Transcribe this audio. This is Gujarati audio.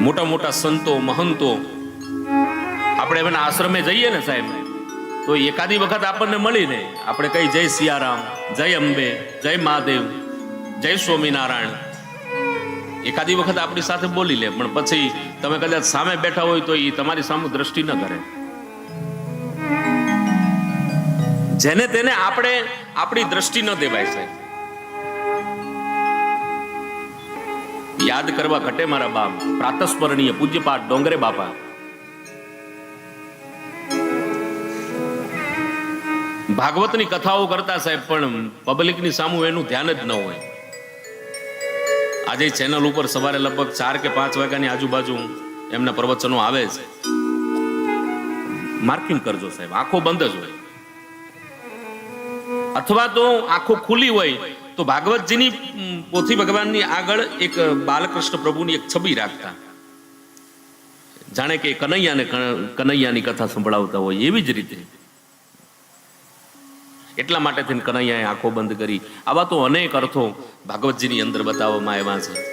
મોટા મોટા સંતો, મહંતો. આપણે એમના આશ્રમે જઈએ ને સાહેબ, તો એકાદી વખત આપણને મળીને આપણે કઈ જય સિયારામ, જય અંબે, જય મહાદેવ, જય સ્વામિનારાયણ. એકાદી વખત આપણી સાથે બોલી લે, પણ પછી તમે કદાચ સામે બેઠા હોય તો એ તમારી સામે દ્રષ્ટિ ન કરે. જેને તેને આપણે આપણી દ્રષ્ટિ ન દેવાય સાહેબ. યાદ કરવા ઘટે મારા બાપ. પ્રાતસ્મરણીય પૂજ્યપાઠ ડોંગરે બાપા. ભાગવતની કથાઓ કરતા સાહેબ, પણ પબ્લિકની સામું એનું ધ્યાન જ ન હોય. આજે ચેનલ ઉપર સવારે લગભગ ચાર કે પાંચ વાગ્યાની આજુબાજુ એમના પ્રવચનો આવે છે. માર્કિંગ કરજો સાહેબ, આંખો બંધ જ હોય. અથવા તો આંખો ખુલ્લી હોય તો ભાગવતજીની પોથી ભગવાનની આગળ એક બાલકૃષ્ણ પ્રભુની એક છબી રાખતા. જાણે કે કનૈયાને કનૈયાની કથા સંભળાવતા હોય, એવી જ રીતે. એટલા માટે થઈને કનૈયાએ આંખો બંધ કરી. આવા તો અનેક અર્થો ભાગવતજીની અંદર બતાવવામાં આવ્યા છે.